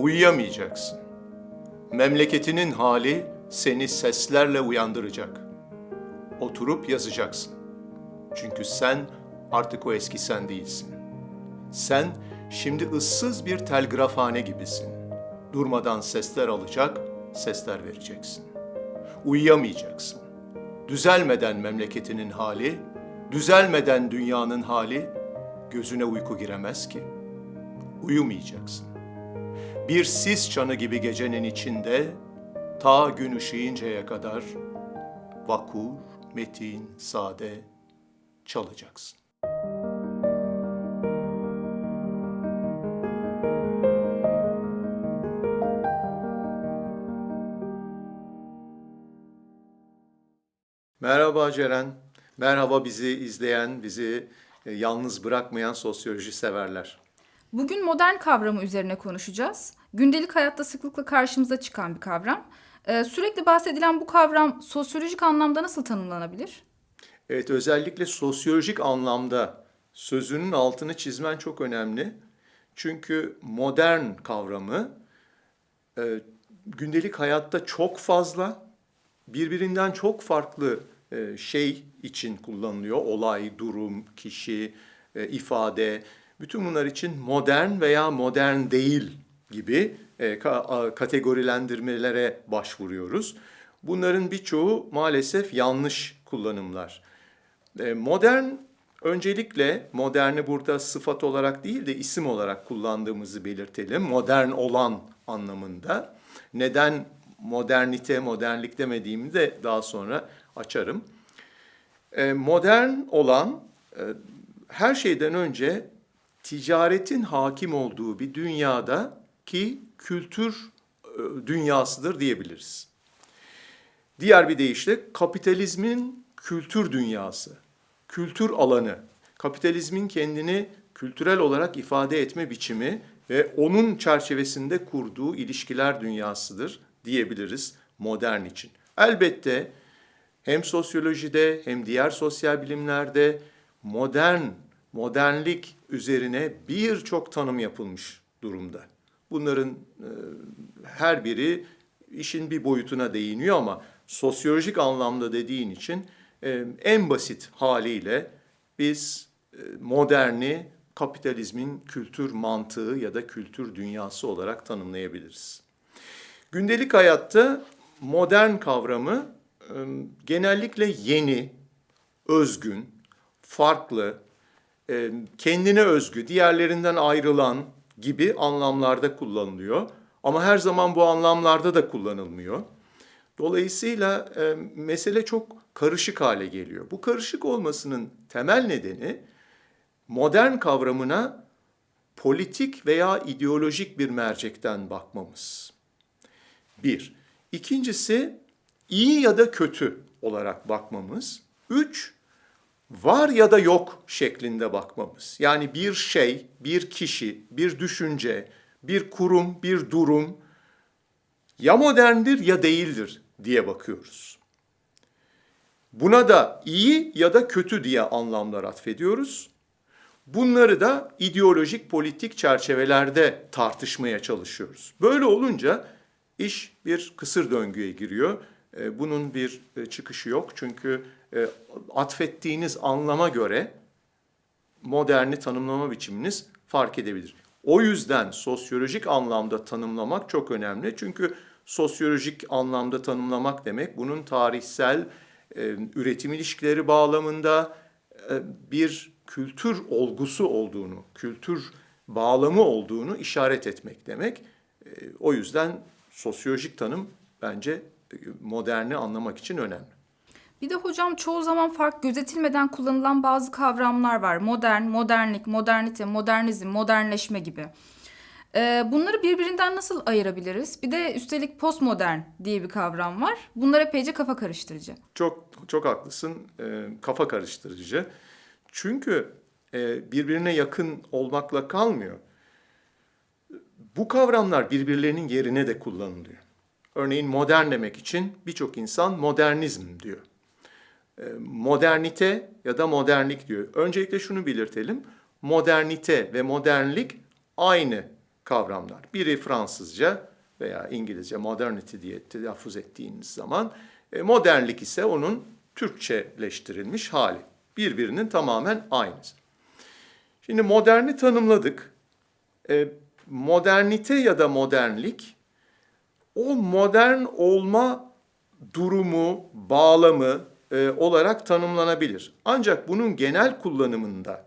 Uyuyamayacaksın. Memleketinin hali seni seslerle uyandıracak. Oturup yazacaksın. Çünkü sen artık o eski sen değilsin. Sen şimdi ıssız bir telgrafhane gibisin. Durmadan sesler alacak, sesler vereceksin. Uyuyamayacaksın. Düzelmeden memleketinin hali, düzelmeden dünyanın hali gözüne uyku giremez ki. Uyumayacaksın. Bir sis çanı gibi gecenin içinde ta gün ışıyıncaya kadar vakur, metin, sade çalacaksın. Merhaba Ceren. Merhaba bizi izleyen, bizi e, yalnız bırakmayan sosyoloji severler. Bugün modern kavramı üzerine konuşacağız. Gündelik hayatta sıklıkla karşımıza çıkan bir kavram. Ee, sürekli bahsedilen bu kavram sosyolojik anlamda nasıl tanımlanabilir? Evet, özellikle sosyolojik anlamda sözünün altını çizmen çok önemli. Çünkü modern kavramı e, gündelik hayatta çok fazla, birbirinden çok farklı e, şey için kullanılıyor. Olay, durum, kişi, e, ifade. Bütün bunlar için modern veya modern değil gibi e, kategorilendirmelere başvuruyoruz. Bunların birçoğu maalesef yanlış kullanımlar. E, Modern öncelikle moderni burada sıfat olarak değil de isim olarak kullandığımızı belirtelim. Modern olan anlamında. Neden modernite, modernlik demediğimi de daha sonra açarım. E, Modern olan her şeyden önce ticaretin hakim olduğu bir dünyada ki kültür e, dünyasıdır diyebiliriz. Diğer bir deyişle kapitalizmin kültür dünyası, kültür alanı, kapitalizmin kendini kültürel olarak ifade etme biçimi ve onun çerçevesinde kurduğu ilişkiler dünyasıdır diyebiliriz modern için. Elbette hem sosyolojide hem diğer sosyal bilimlerde modern, modernlik üzerine birçok tanım yapılmış durumda. Bunların e, her biri işin bir boyutuna değiniyor ama sosyolojik anlamda dediğin için e, en basit haliyle biz e, moderni kapitalizmin kültür mantığı ya da kültür dünyası olarak tanımlayabiliriz. Gündelik hayatta modern kavramı genellikle yeni, özgün, farklı, kendine özgü, diğerlerinden ayrılan gibi anlamlarda kullanılıyor. Ama her zaman bu anlamlarda da kullanılmıyor. Dolayısıyla e, mesele çok karışık hale geliyor. Bu karışık olmasının temel nedeni modern kavramına politik veya ideolojik bir mercekten bakmamız. Bir. İkincisi iyi ya da kötü olarak bakmamız. Üç, var ya da yok şeklinde bakmamız. Yani bir şey, bir kişi, bir düşünce, bir kurum, bir durum ya moderndir ya değildir diye bakıyoruz. Buna da iyi ya da kötü diye anlamlar atfediyoruz. Bunları da ideolojik politik çerçevelerde tartışmaya çalışıyoruz. Böyle olunca iş bir kısır döngüye giriyor. E, Bunun bir e, çıkışı yok çünkü e, atfettiğiniz anlama göre moderni tanımlama biçiminiz fark edebilir. O yüzden sosyolojik anlamda tanımlamak çok önemli. Çünkü sosyolojik anlamda tanımlamak demek bunun tarihsel e, üretim ilişkileri bağlamında e, bir kültür olgusu olduğunu, kültür bağlamı olduğunu işaret etmek demek. E, o yüzden sosyolojik tanım bence e, moderni anlamak için önemli. Bir de hocam çoğu zaman fark gözetilmeden kullanılan bazı kavramlar var. Modern, modernlik, modernite, modernizm, modernleşme gibi. Ee, bunları birbirinden nasıl ayırabiliriz? Bir de üstelik postmodern diye bir kavram var. Bunlar epeyce kafa karıştırıcı. Çok çok haklısın. Ee, kafa karıştırıcı. Çünkü e, birbirine yakın olmakla kalmıyor. Bu kavramlar birbirlerinin yerine de kullanılıyor. Örneğin modern demek için birçok insan modernizm diyor. Ee, modernite ya da modernlik diyor. Öncelikle şunu belirtelim. Modernite ve modernlik aynı kavramlar. Biri Fransızca veya İngilizce modernity diye telaffuz ettiğiniz zaman e, modernlik ise onun Türkçeleştirilmiş hali. Birbirinin tamamen aynısı. Şimdi moderni tanımladık. E, modernite ya da modernlik o modern olma durumu, bağlamı e, olarak tanımlanabilir. Ancak bunun genel kullanımında,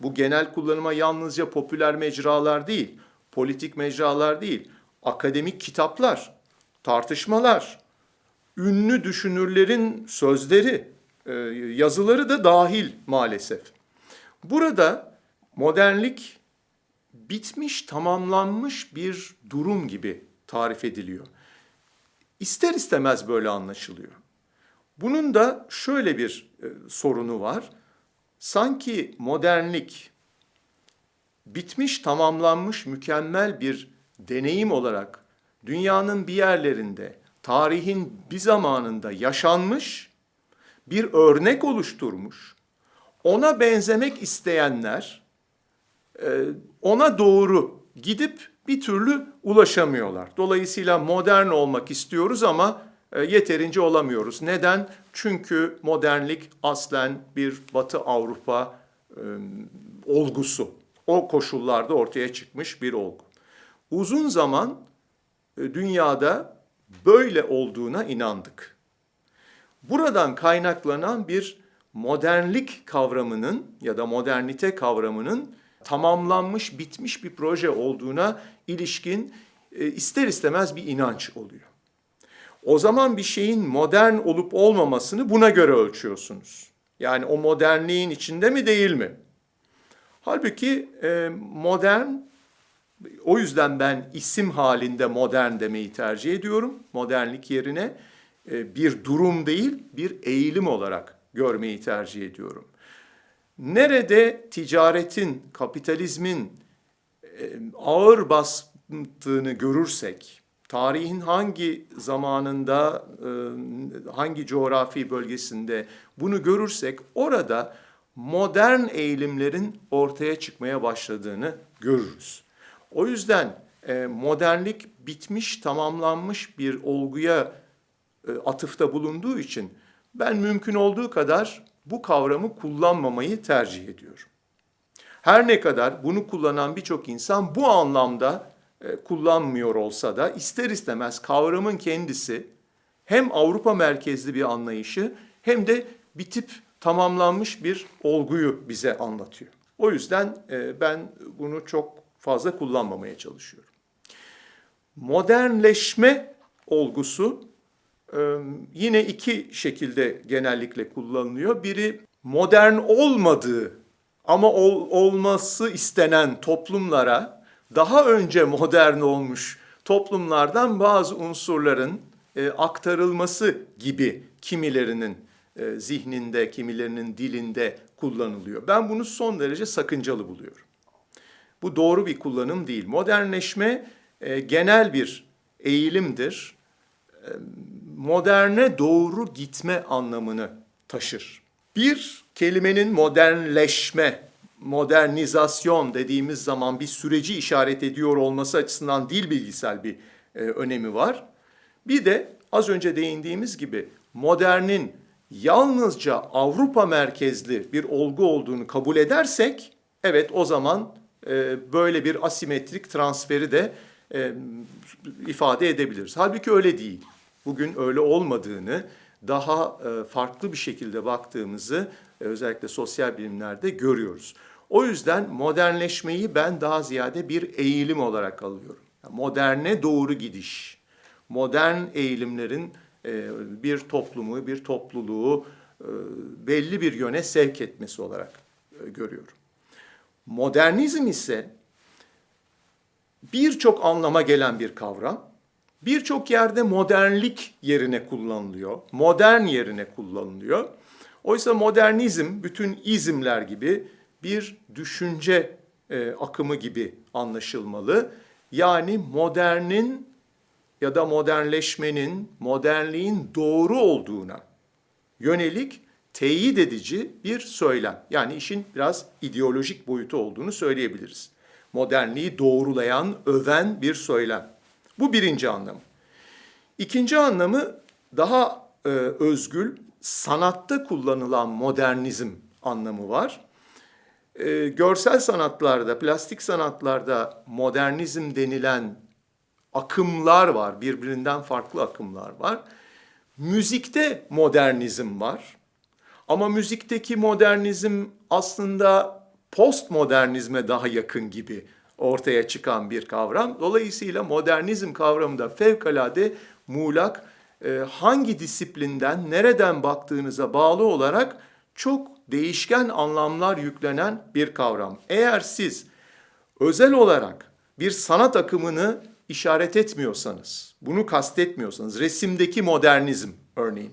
bu genel kullanıma yalnızca popüler mecralar değil, politik mecralar değil, akademik kitaplar, tartışmalar, ünlü düşünürlerin sözleri, e, yazıları da dahil maalesef. Burada modernlik bitmiş, tamamlanmış bir durum gibi tarif ediliyor. İster istemez böyle anlaşılıyor. Bunun da şöyle bir e, sorunu var. Sanki modernlik bitmiş, tamamlanmış, mükemmel bir deneyim olarak dünyanın bir yerlerinde, tarihin bir zamanında yaşanmış, bir örnek oluşturmuş. Ona benzemek isteyenler e, ona doğru gidip bir türlü ulaşamıyorlar. Dolayısıyla modern olmak istiyoruz ama yeterince olamıyoruz. Neden? Çünkü modernlik aslen bir Batı Avrupa e, olgusu. O koşullarda ortaya çıkmış bir olgu. Uzun zaman e, dünyada böyle olduğuna inandık. Buradan kaynaklanan bir modernlik kavramının ya da modernite kavramının tamamlanmış, bitmiş bir proje olduğuna ilişkin e, ister istemez bir inanç oluyor. O zaman bir şeyin modern olup olmamasını buna göre ölçüyorsunuz. Yani o modernliğin içinde mi değil mi? Halbuki e, modern, o yüzden ben isim halinde modern demeyi tercih ediyorum. Modernlik yerine e, bir durum değil, bir eğilim olarak görmeyi tercih ediyorum. Nerede ticaretin, kapitalizmin e, ağır bastığını görürsek, tarihin hangi zamanında, hangi coğrafi bölgesinde bunu görürsek orada modern eğilimlerin ortaya çıkmaya başladığını görürüz. O yüzden modernlik bitmiş, tamamlanmış bir olguya atıfta bulunduğu için ben mümkün olduğu kadar bu kavramı kullanmamayı tercih ediyorum. Her ne kadar bunu kullanan birçok insan bu anlamda kullanmıyor olsa da ister istemez kavramın kendisi hem Avrupa merkezli bir anlayışı hem de bitip tamamlanmış bir olguyu bize anlatıyor. O yüzden e, ben bunu çok fazla kullanmamaya çalışıyorum. Modernleşme olgusu e, yine iki şekilde genellikle kullanılıyor. Biri modern olmadığı ama ol, olması istenen toplumlara daha önce modern olmuş toplumlardan bazı unsurların e, aktarılması gibi kimilerinin e, zihninde, kimilerinin dilinde kullanılıyor. Ben bunu son derece sakıncalı buluyorum. Bu doğru bir kullanım değil. Modernleşme e, genel bir eğilimdir. E, moderne doğru gitme anlamını taşır. Bir kelimenin modernleşme, modernizasyon dediğimiz zaman bir süreci işaret ediyor olması açısından dil bilgisel bir e, önemi var. Bir de az önce değindiğimiz gibi modernin yalnızca Avrupa merkezli bir olgu olduğunu kabul edersek, evet o zaman e, böyle bir asimetrik transferi de e, ifade edebiliriz. Halbuki öyle değil. Bugün öyle olmadığını, daha e, farklı bir şekilde baktığımızı e, özellikle sosyal bilimlerde görüyoruz. O yüzden modernleşmeyi ben daha ziyade bir eğilim olarak alıyorum. Moderne doğru gidiş, modern eğilimlerin e, bir toplumu, bir topluluğu e, belli bir yöne sevk etmesi olarak e, görüyorum. Modernizm ise birçok anlama gelen bir kavram. Birçok yerde modernlik yerine kullanılıyor. Modern yerine kullanılıyor. Oysa modernizm bütün izimler gibi bir düşünce e, akımı gibi anlaşılmalı. Yani modernin ya da modernleşmenin, modernliğin doğru olduğuna yönelik teyit edici bir söylem. Yani işin biraz ideolojik boyutu olduğunu söyleyebiliriz. Modernliği doğrulayan, öven bir söylem. Bu birinci anlamı. İkinci anlamı daha e, özgül, sanatta kullanılan modernizm anlamı var. E, görsel sanatlarda, plastik sanatlarda modernizm denilen akımlar var, birbirinden farklı akımlar var. Müzikte modernizm var. Ama müzikteki modernizm aslında postmodernizme daha yakın gibi ortaya çıkan bir kavram. Dolayısıyla modernizm kavramı da fevkalade muğlak, e, hangi disiplinden, nereden baktığınıza bağlı olarak çok değişken anlamlar yüklenen bir kavram. Eğer siz özel olarak bir sanat akımını işaret etmiyorsanız, bunu kastetmiyorsanız, resimdeki modernizm örneğin,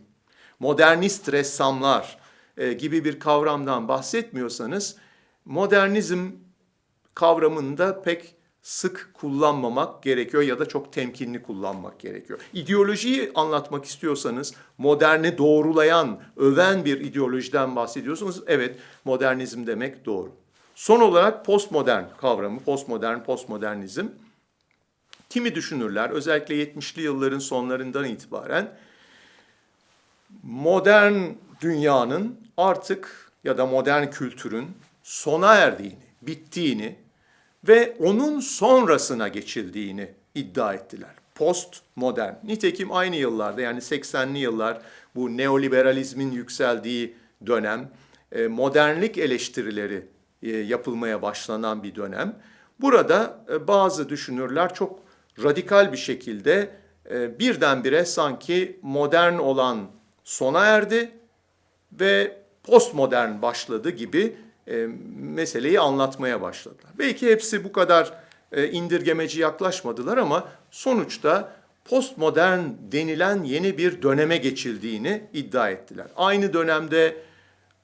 modernist ressamlar e, gibi bir kavramdan bahsetmiyorsanız, modernizm kavramında pek sık kullanmamak gerekiyor ya da çok temkinli kullanmak gerekiyor. İdeolojiyi anlatmak istiyorsanız moderne doğrulayan, öven bir ideolojiden bahsediyorsanız evet modernizm demek doğru. Son olarak postmodern kavramı, postmodern, postmodernizm. Kimi düşünürler özellikle 70'li yılların sonlarından itibaren modern dünyanın artık ya da modern kültürün sona erdiğini, bittiğini ve onun sonrasına geçildiğini iddia ettiler. Postmodern. Nitekim aynı yıllarda yani 80'li yıllar bu neoliberalizmin yükseldiği dönem, e, modernlik eleştirileri e, yapılmaya başlanan bir dönem. Burada e, bazı düşünürler çok radikal bir şekilde birdenbire sanki modern olan sona erdi ve postmodern başladı gibi e, meseleyi anlatmaya başladılar. Belki hepsi bu kadar e, indirgemeci yaklaşmadılar ama sonuçta postmodern denilen yeni bir döneme geçildiğini iddia ettiler. Aynı dönemde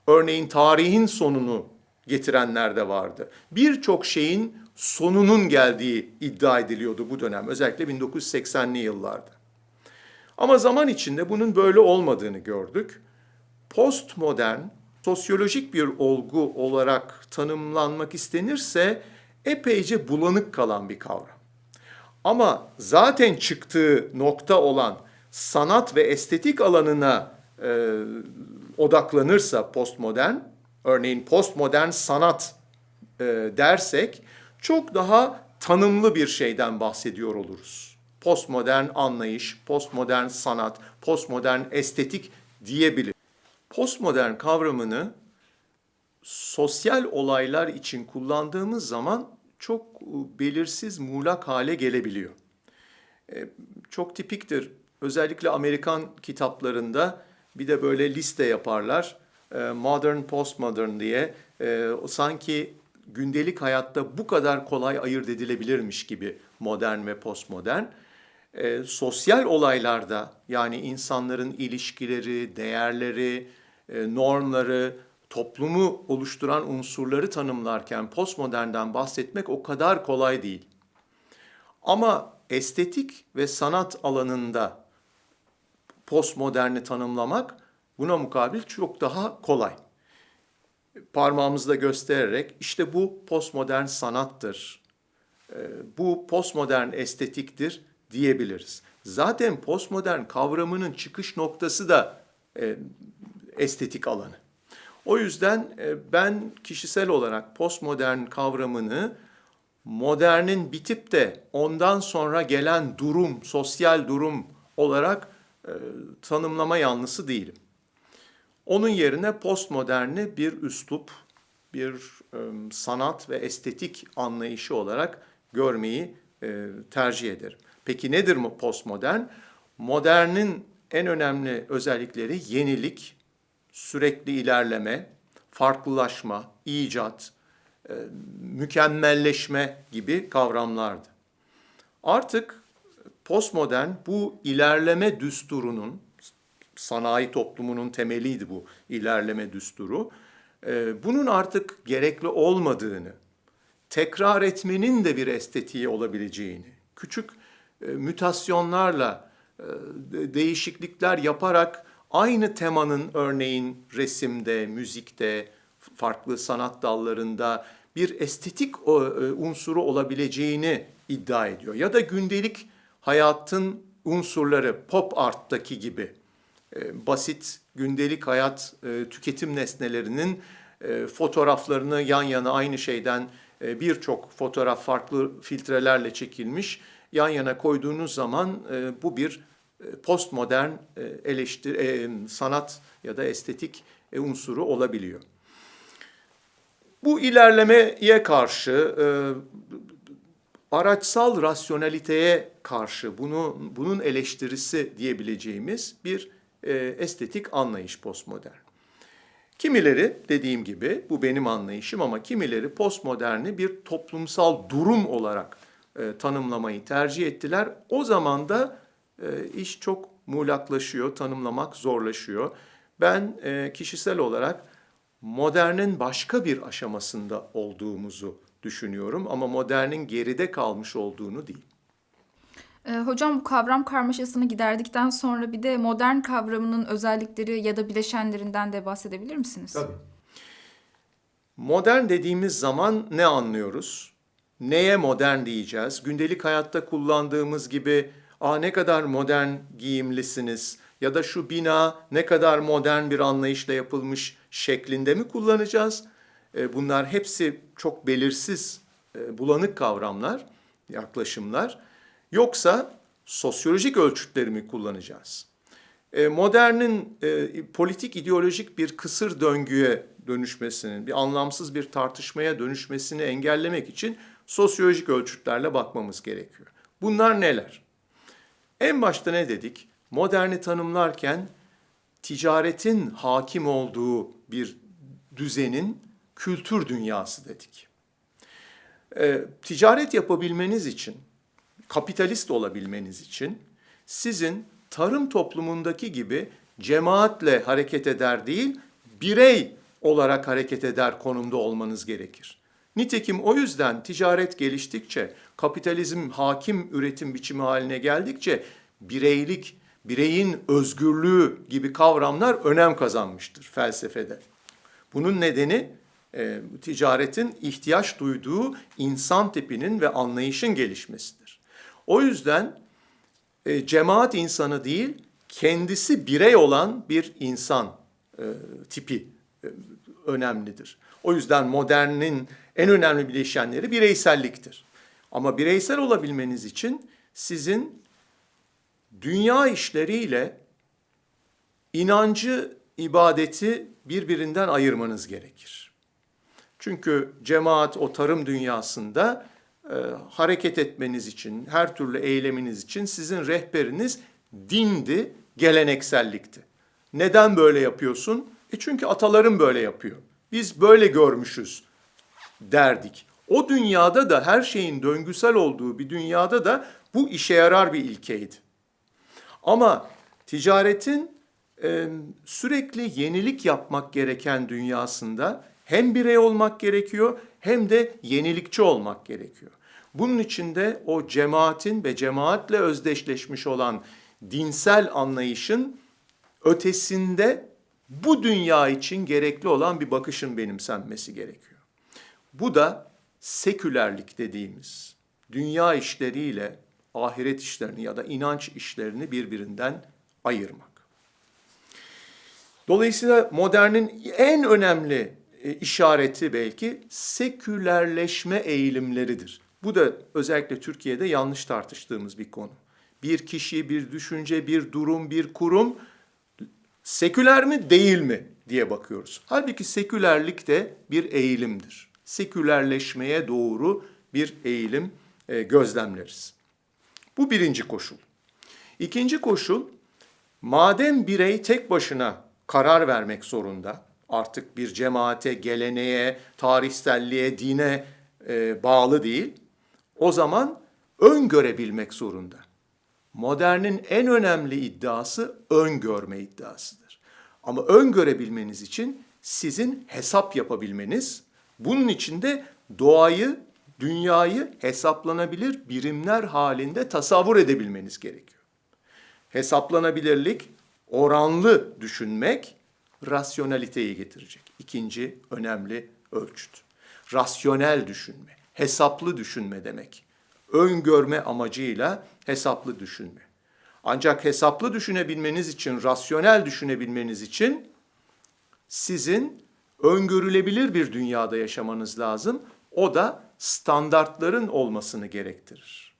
örneğin tarihin sonunu getirenler de vardı. Birçok şeyin sonunun geldiği iddia ediliyordu bu dönem özellikle 1980'li yıllarda. Ama zaman içinde bunun böyle olmadığını gördük. Postmodern sosyolojik bir olgu olarak tanımlanmak istenirse epeyce bulanık kalan bir kavram. Ama zaten çıktığı nokta olan sanat ve estetik alanına e, odaklanırsa postmodern, örneğin postmodern sanat e, dersek çok daha tanımlı bir şeyden bahsediyor oluruz. Postmodern anlayış, postmodern sanat, postmodern estetik diyebilir. Postmodern kavramını sosyal olaylar için kullandığımız zaman çok e, belirsiz, muğlak hale gelebiliyor. E, Çok tipiktir. Özellikle Amerikan kitaplarında bir de böyle liste yaparlar. E, Modern, postmodern diye. Sanki gündelik hayatta bu kadar kolay ayırt edilebilirmiş gibi modern ve postmodern. Sosyal olaylarda yani insanların ilişkileri, değerleri, normları, toplumu oluşturan unsurları tanımlarken postmodernden bahsetmek o kadar kolay değil. Ama estetik ve sanat alanında postmoderni tanımlamak buna mukabil çok daha kolay. Parmağımızla göstererek işte bu postmodern sanattır, e, bu postmodern estetiktir diyebiliriz. Zaten postmodern kavramının çıkış noktası da e, estetik alanı. O yüzden e, ben kişisel olarak postmodern kavramını modernin bitip de ondan sonra gelen durum, sosyal durum olarak e, tanımlama yanlısı değilim. Onun yerine postmoderni bir üslup, bir e, sanat ve estetik anlayışı olarak görmeyi tercih ederim. Peki nedir postmodern? Modernin en önemli özellikleri yenilik, sürekli ilerleme, farklılaşma, icat, e, mükemmelleşme gibi kavramlardı. Artık postmodern bu ilerleme düsturunun, sanayi toplumunun temeliydi bu ilerleme düsturu, e, bunun artık gerekli olmadığını, tekrar etmenin de bir estetiği olabileceğini, küçük e, mütasyonlarla, değişiklikler yaparak aynı temanın örneğin resimde, müzikte, farklı sanat dallarında bir estetik o, e, unsuru olabileceğini iddia ediyor. Ya da gündelik hayatın unsurları pop art'taki gibi e, basit gündelik hayat e, tüketim nesnelerinin e, fotoğraflarını yan yana aynı şeyden e, birçok fotoğraf farklı filtrelerle çekilmiş yan yana koyduğunuz zaman e, bu bir e, postmodern e, eleştir e, sanat ya da estetik e, unsuru olabiliyor. Bu ilerlemeye karşı e, araçsal rasyonaliteye karşı bunu bunun eleştirisi diyebileceğimiz bir e, estetik anlayış postmodern. Kimileri dediğim gibi bu benim anlayışım ama kimileri postmoderni bir toplumsal durum olarak e, tanımlamayı tercih ettiler. O zaman da e, iş çok muğlaklaşıyor, tanımlamak zorlaşıyor. Ben e, kişisel olarak modernin başka bir aşamasında olduğumuzu düşünüyorum ama modernin geride kalmış olduğunu değil. Ee, hocam bu kavram karmaşasını giderdikten sonra bir de modern kavramının özellikleri ya da bileşenlerinden de bahsedebilir misiniz? Modern dediğimiz zaman ne anlıyoruz? Neye modern diyeceğiz? Gündelik hayatta kullandığımız gibi "Aa ne kadar modern giyimlisiniz" ya da şu bina ne kadar modern bir anlayışla yapılmış şeklinde mi kullanacağız? E, Bunlar hepsi çok belirsiz, e, bulanık kavramlar, yaklaşımlar. Yoksa sosyolojik ölçütleri mi kullanacağız? E, Modernin e, politik ideolojik bir kısır döngüye dönüşmesinin, bir anlamsız bir tartışmaya dönüşmesini engellemek için sosyolojik ölçütlerle bakmamız gerekiyor. Bunlar neler? En başta ne dedik? Moderni tanımlarken ticaretin hakim olduğu bir düzenin kültür dünyası dedik. E, ticaret yapabilmeniz için, kapitalist olabilmeniz için sizin tarım toplumundaki gibi cemaatle hareket eder değil, birey olarak hareket eder konumda olmanız gerekir. Nitekim o yüzden ticaret geliştikçe, kapitalizm hakim üretim biçimi haline geldikçe bireylik, bireyin özgürlüğü gibi kavramlar önem kazanmıştır felsefede. Bunun nedeni e, ticaretin ihtiyaç duyduğu insan tipinin ve anlayışın gelişmesidir. O yüzden e, cemaat insanı değil, kendisi birey olan bir insan e, tipi e, önemlidir. O yüzden modernin en önemli bileşenleri bireyselliktir. Ama bireysel olabilmeniz için sizin dünya işleriyle inancı, ibadeti birbirinden ayırmanız gerekir. Çünkü cemaat o tarım dünyasında e, hareket etmeniz için, her türlü eyleminiz için sizin rehberiniz dindi, geleneksellikti. Neden böyle yapıyorsun? E çünkü atalarım böyle yapıyor. Biz böyle görmüşüz derdik. O dünyada da her şeyin döngüsel olduğu bir dünyada da bu işe yarar bir ilkeydi. Ama ticaretin e, sürekli yenilik yapmak gereken dünyasında hem birey olmak gerekiyor hem de yenilikçi olmak gerekiyor. Bunun için de o cemaatin ve cemaatle özdeşleşmiş olan dinsel anlayışın ötesinde bu dünya için gerekli olan bir bakışın benimsenmesi gerekiyor. Bu da sekülerlik dediğimiz dünya işleriyle ahiret işlerini ya da inanç işlerini birbirinden ayırmak. Dolayısıyla modernin en önemli e, işareti belki sekülerleşme eğilimleridir. Bu da özellikle Türkiye'de yanlış tartıştığımız bir konu. Bir kişi, bir düşünce, bir durum, bir kurum seküler mi değil mi diye bakıyoruz. Halbuki sekülerlik de bir eğilimdir. Sekülerleşmeye doğru bir eğilim e, gözlemleriz. Bu birinci koşul. İkinci koşul, madem birey tek başına karar vermek zorunda, artık bir cemaate, geleneğe, tarihselliğe, dine e, bağlı değil, o zaman öngörebilmek zorunda. Modernin en önemli iddiası öngörme iddiasıdır. Ama öngörebilmeniz için sizin hesap yapabilmeniz, bunun için de doğayı, dünyayı hesaplanabilir birimler halinde tasavvur edebilmeniz gerekiyor. Hesaplanabilirlik, oranlı düşünmek rasyonaliteyi getirecek. İkinci önemli ölçüt. rasyonel düşünme, hesaplı düşünme demek. Öngörme amacıyla hesaplı düşünme. Ancak hesaplı düşünebilmeniz için, rasyonel düşünebilmeniz için sizin öngörülebilir bir dünyada yaşamanız lazım. O da standartların olmasını gerektirir.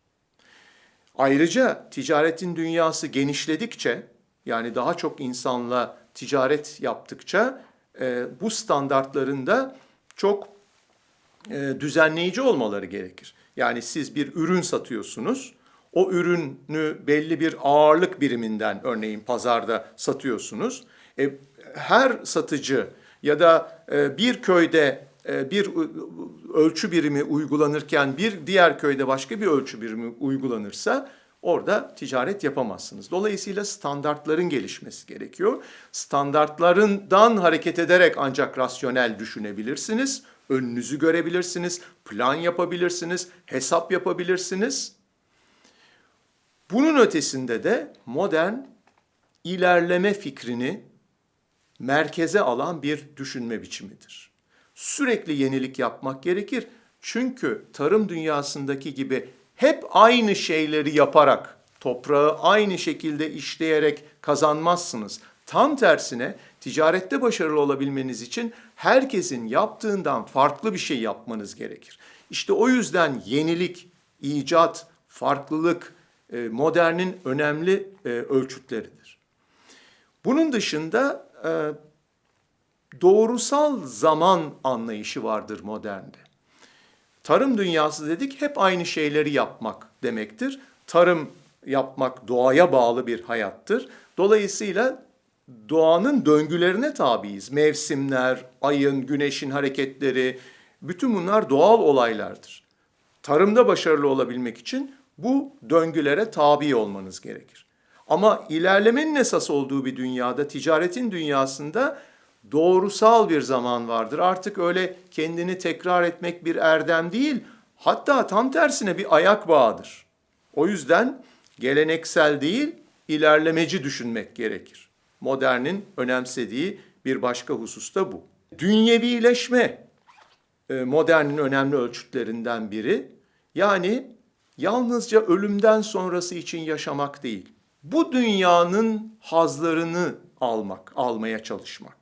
Ayrıca ticaretin dünyası genişledikçe yani daha çok insanla ticaret yaptıkça e, bu standartların da çok e, düzenleyici olmaları gerekir. Yani siz bir ürün satıyorsunuz. O ürünü belli bir ağırlık biriminden örneğin pazarda satıyorsunuz. E, her satıcı ya da e, bir köyde bir ölçü birimi uygulanırken bir diğer köyde başka bir ölçü birimi uygulanırsa orada ticaret yapamazsınız. Dolayısıyla standartların gelişmesi gerekiyor. Standartlarından hareket ederek ancak rasyonel düşünebilirsiniz. Önünüzü görebilirsiniz, plan yapabilirsiniz, hesap yapabilirsiniz. Bunun ötesinde de modern ilerleme fikrini merkeze alan bir düşünme biçimidir. Sürekli yenilik yapmak gerekir. Çünkü tarım dünyasındaki gibi hep aynı şeyleri yaparak, toprağı aynı şekilde işleyerek kazanmazsınız. Tam tersine ticarette başarılı olabilmeniz için herkesin yaptığından farklı bir şey yapmanız gerekir. İşte o yüzden yenilik, icat, farklılık e, modernin önemli e, ölçütleridir. Bunun dışında e, doğrusal zaman anlayışı vardır modernde. Tarım dünyası dedik hep aynı şeyleri yapmak demektir. Tarım yapmak doğaya bağlı bir hayattır. Dolayısıyla doğanın döngülerine tabiiz. Mevsimler, ayın, güneşin hareketleri, bütün bunlar doğal olaylardır. Tarımda başarılı olabilmek için bu döngülere tabi olmanız gerekir. Ama ilerlemenin esas olduğu bir dünyada, ticaretin dünyasında doğrusal bir zaman vardır. Artık öyle kendini tekrar etmek bir erdem değil, hatta tam tersine bir ayak bağıdır. O yüzden geleneksel değil, ilerlemeci düşünmek gerekir. Modernin önemsediği bir başka husus da bu. Dünyevileşme e, modernin önemli ölçütlerinden biri. Yani yalnızca ölümden sonrası için yaşamak değil. Bu dünyanın hazlarını almak, almaya çalışmak.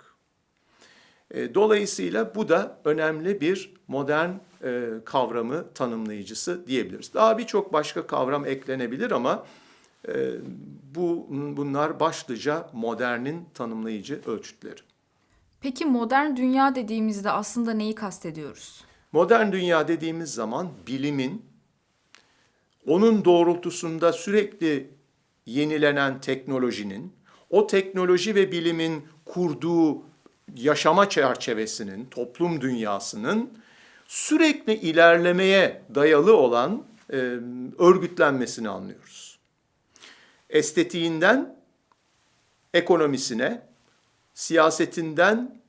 E, Dolayısıyla bu da önemli bir modern e, kavramı tanımlayıcısı diyebiliriz. Daha birçok başka kavram eklenebilir ama e, bu bunlar başlıca modernin tanımlayıcı ölçütleri. Peki modern dünya dediğimizde aslında neyi kastediyoruz? Modern dünya dediğimiz zaman bilimin onun doğrultusunda sürekli yenilenen teknolojinin, o teknoloji ve bilimin kurduğu yaşama çerçevesinin, toplum dünyasının sürekli ilerlemeye dayalı olan e, örgütlenmesini anlıyoruz. Estetiğinden ekonomisine, siyasetinden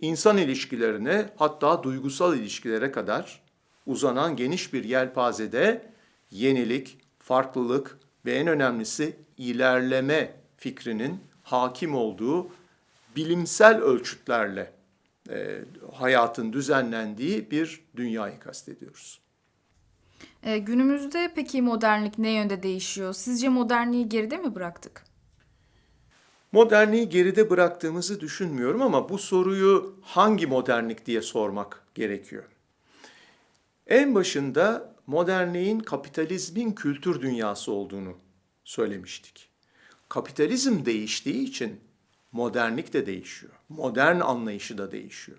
insan ilişkilerine hatta duygusal ilişkilere kadar uzanan geniş bir yelpazede yenilik, farklılık ve en önemlisi ilerleme fikrinin hakim olduğu bilimsel ölçütlerle e, hayatın düzenlendiği bir dünyayı kastediyoruz. Ee, günümüzde peki modernlik ne yönde değişiyor? Sizce modernliği geride mi bıraktık? Modernliği geride bıraktığımızı düşünmüyorum ama bu soruyu hangi modernlik diye sormak gerekiyor. En başında modernliğin kapitalizmin kültür dünyası olduğunu söylemiştik. Kapitalizm değiştiği için modernlik de değişiyor. Modern anlayışı da değişiyor.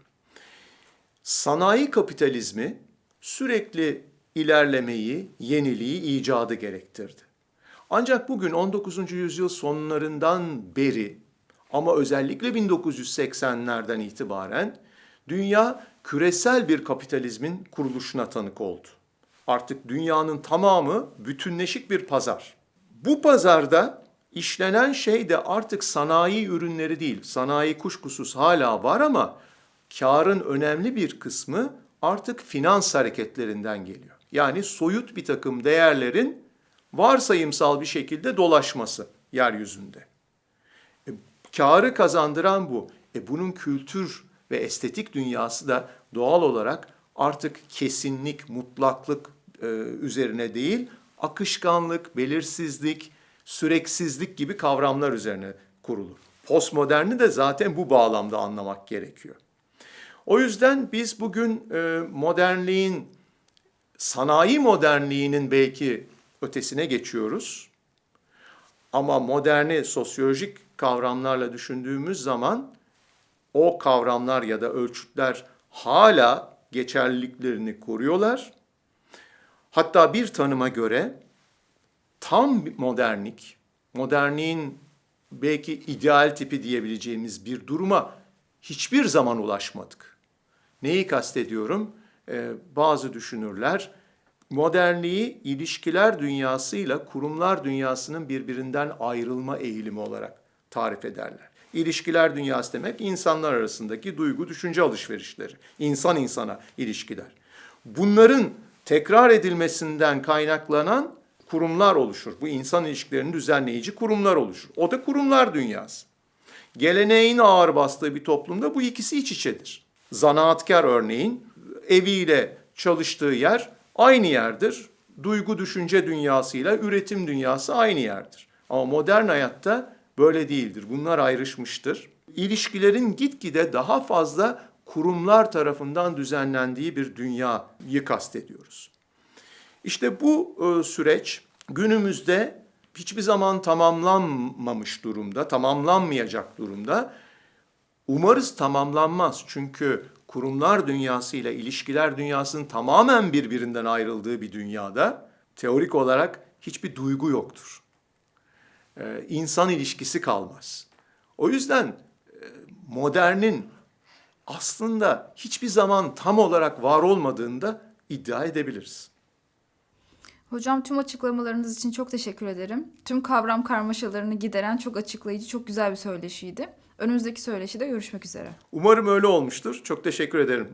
Sanayi kapitalizmi sürekli ilerlemeyi, yeniliği, icadı gerektirdi. Ancak bugün 19. yüzyıl sonlarından beri ama özellikle 1980'lerden itibaren dünya küresel bir kapitalizmin kuruluşuna tanık oldu. Artık dünyanın tamamı bütünleşik bir pazar. Bu pazarda işlenen şey de artık sanayi ürünleri değil. Sanayi kuşkusuz hala var ama karın önemli bir kısmı artık finans hareketlerinden geliyor. Yani soyut bir takım değerlerin varsayımsal bir şekilde dolaşması yeryüzünde. E, karı kazandıran bu. E, bunun kültür ve estetik dünyası da doğal olarak artık kesinlik, mutlaklık e, üzerine değil, akışkanlık, belirsizlik, süreksizlik gibi kavramlar üzerine kurulur. Postmoderni de zaten bu bağlamda anlamak gerekiyor. O yüzden biz bugün e, modernliğin, sanayi modernliğinin belki ötesine geçiyoruz. Ama moderni sosyolojik kavramlarla düşündüğümüz zaman o kavramlar ya da ölçütler hala geçerliliklerini koruyorlar. Hatta bir tanıma göre tam modernlik, modernliğin belki ideal tipi diyebileceğimiz bir duruma hiçbir zaman ulaşmadık. Neyi kastediyorum? Ee, bazı düşünürler modernliği ilişkiler dünyasıyla kurumlar dünyasının birbirinden ayrılma eğilimi olarak tarif ederler. İlişkiler dünyası demek insanlar arasındaki duygu, düşünce alışverişleri, insan insana ilişkiler. Bunların tekrar edilmesinden kaynaklanan kurumlar oluşur. Bu insan ilişkilerini düzenleyici kurumlar oluşur. O da kurumlar dünyası. Geleneğin ağır bastığı bir toplumda bu ikisi iç içedir. Zanaatkar örneğin eviyle çalıştığı yer aynı yerdir. Duygu düşünce dünyasıyla üretim dünyası aynı yerdir. Ama modern hayatta böyle değildir. Bunlar ayrışmıştır. İlişkilerin gitgide daha fazla kurumlar tarafından düzenlendiği bir dünyayı kastediyoruz. İşte bu e, süreç günümüzde hiçbir zaman tamamlanmamış durumda, tamamlanmayacak durumda. Umarız tamamlanmaz çünkü kurumlar dünyasıyla ilişkiler dünyasının tamamen birbirinden ayrıldığı bir dünyada teorik olarak hiçbir duygu yoktur. Ee, insan ilişkisi kalmaz. O yüzden e, modernin aslında hiçbir zaman tam olarak var olmadığını da iddia edebiliriz. Hocam tüm açıklamalarınız için çok teşekkür ederim. Tüm kavram karmaşalarını gideren çok açıklayıcı, çok güzel bir söyleşiydi. Önümüzdeki söyleşide görüşmek üzere. Umarım öyle olmuştur. Çok teşekkür ederim.